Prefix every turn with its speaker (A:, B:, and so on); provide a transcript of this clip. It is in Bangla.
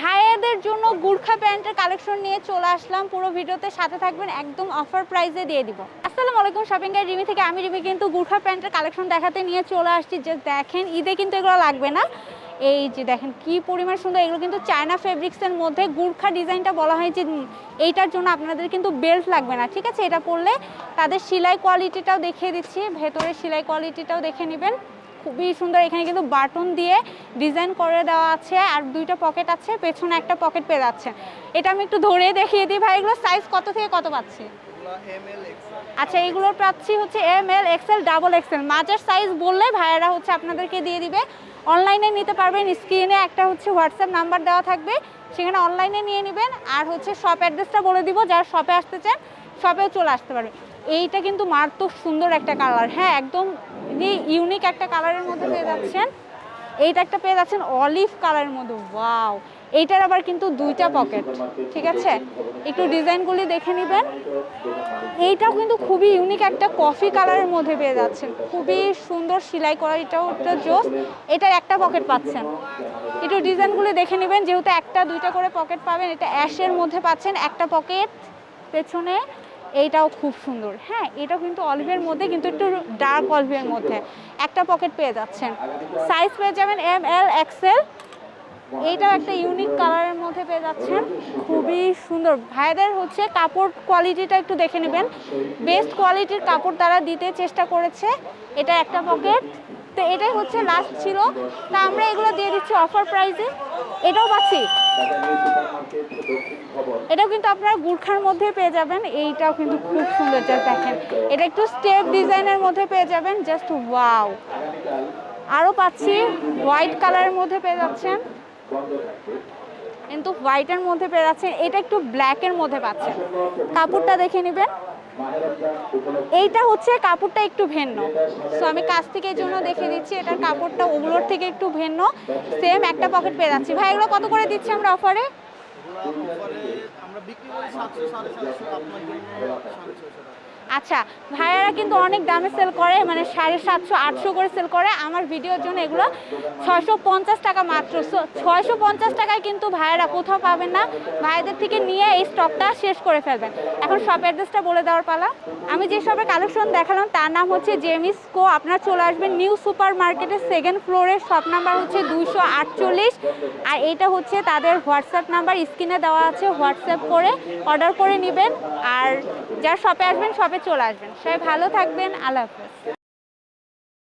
A: ভাইয়াদের জন্য গুর্খা প্যান্টের কালেকশন নিয়ে চলে আসলাম। পুরো ভিডিওতে সাথে থাকবেন, একদম অফার প্রাইসে দিয়ে দিব। আসসালামু আলাইকুম শপিং গাইড রিমি থেকে। আমি রিমি কিন্তু গুর্খা প্যান্টের কালেকশন দেখাতে নিয়ে চলে আসছি। যে দেখেন, ঈদে কিন্তু এগুলো লাগবে না। এই যে দেখেন, কি পরিমাণ সুন্দর। এগুলো কিন্তু চায়না ফেব্রিক্সের মধ্যে গুর্খা ডিজাইনটা বলা হয় যে এইটার জন্য আপনাদের কিন্তু বেল্ট লাগবে না, ঠিক আছে? এটা পরলে তাদের সেলাই কোয়ালিটিটাও দেখিয়ে দিচ্ছি। ভেতরে সেলাই কোয়ালিটিটাও দেখে নেবেন। খুবই সুন্দর। এখানে কিন্তু বাটন দিয়ে ডিজাইন করে দেওয়া আছে আর দুইটা পকেট আছে পেছনে একটা পকেট পেয়ে যাচ্ছে। এটা আমি একটু ধরে দেখিয়ে দিই ভাই এগুলো সাইজ কত থেকে কত পাচ্ছি? আচ্ছা এগুলোর পাচ্ছি হচ্ছে M L XL double XL মাঝের সাইজ বললে ভাইয়েরা হচ্ছে আপনাদেরকে দিয়ে দিবে। অনলাইনে নিতে পারবেন স্ক্রিনে একটা হচ্ছে হোয়াটসঅ্যাপ নাম্বার দেওয়া থাকবে। সেখানে অনলাইনে নিয়ে নেবেন আর হচ্ছে শপ অ্যাড্রেসটা বলে দিব যারা শপে আসতে চান শপেও চলে আসতে পারবে। এইটা কিন্তু মারাত্মক সুন্দর একটা কালার হ্যাঁ একদম ইউনিক একটা কালারের মধ্যে পেয়ে যাচ্ছেন। এইটা একটা পেয়ে যাচ্ছেন অলিভ কালারের মধ্যে। ওয়াও এইটার আবার কিন্তু দুইটা পকেট ঠিক আছে? একটু ডিজাইনগুলি দেখে নেবেন। এইটাও কিন্তু খুবই ইউনিক একটা কফি কালারের মধ্যে পেয়ে যাচ্ছেন। খুবই সুন্দর সেলাই করা এটাও একটা জোস। এটার একটা পকেট পাচ্ছেন। একটু ডিজাইনগুলি দেখে নেবেন, যেহেতু একটা, দুইটা করে পকেট পাবেন, এটা অ্যাশের মধ্যে পাচ্ছেন। একটা পকেট পেছনে। এইটাও খুব সুন্দর। হ্যাঁ এটাও কিন্তু অলিভের মধ্যে, কিন্তু একটু ডার্ক অলিভের মধ্যে। একটা পকেট পেয়ে যাচ্ছেন। সাইজ পেয়ে যাবেন এম এল এক্সেল এইটাও একটা ইউনিক কালারের মধ্যে পেয়ে যাচ্ছেন। খুবই সুন্দর। ভাইদের হচ্ছে কাপড় কোয়ালিটিটা একটু দেখে নেবেন। বেস্ট কোয়ালিটির কাপড় তারা দিতে চেষ্টা করেছে। এটা একটা পকেট। তো এটাই হচ্ছে লাস্ট ছিল। তা আমরা এগুলো দিয়ে দিচ্ছি অফার প্রাইসে এটাও পাচ্ছি। এটাও কিন্তু আপনারা গুর্খার মধ্যে পেয়ে যাবেন। এইটাও কিন্তু খুব সুন্দর জাস্ট দেখেন। এটা একটু স্টেপ ডিজাইনের মধ্যে পেয়ে যাবেন। জাস্ট ওয়াও আরও পাচ্ছি। হোয়াইট কালারের মধ্যে পেয়ে যাচ্ছেন। কিন্তু হোয়াইটের মধ্যে পেয়ে যাচ্ছেন। এটা একটু ব্ল্যাকের মধ্যে পাচ্ছেন। কাপড়টা দেখে নেবেন। এইটা হচ্ছে কাপড়টা একটু ভিন্ন। সো আমি কাছ থেকে জন্য দেখে দিচ্ছি এটার কাপড়টা ওগুলোর থেকে একটু ভিন্ন। সেম একটা পকেট পেয়ে যাচ্ছি। ভাই, এগুলো কত করে দিচ্ছি আমরা অফারে
B: আমরা বিক্রি করি সাতশো, সাড়ে সাতশো, আপনার জন্য
A: আচ্ছা ভাইয়ারা কিন্তু অনেক দামে সেল করে মানে সাড়ে সাতশো, আটশো করে সেল করে। আমার ভিডিওর জন্য এগুলো ছয়শো পঞ্চাশ টাকা মাত্র। ছয়শো পঞ্চাশ টাকায় কিন্তু ভাইয়ারা কোথাও পাবেন না। ভাইদের থেকে নিয়ে এই স্টকটা শেষ করে ফেলবেন। এখন শপ অ্যাড্রেসটা বলে দেওয়ার পালা। আমি যে শপের কালেকশন দেখালাম, তার নাম হচ্ছে জেমিস কো আপনারা চলে আসবেন নিউ সুপার মার্কেটের সেকেন্ড ফ্লোরের শপ নাম্বার হচ্ছে দুইশো আটচল্লিশ। আর এইটা হচ্ছে তাদের হোয়াটসঅ্যাপ নাম্বার স্ক্রিনে দেওয়া আছে হোয়াটসঅ্যাপ করে অর্ডার করে নেবেন। আর যারা শপে আসবেন শপে চলে আসবেন। সবাই ভালো থাকবেন আল্লাহ হাফেজ।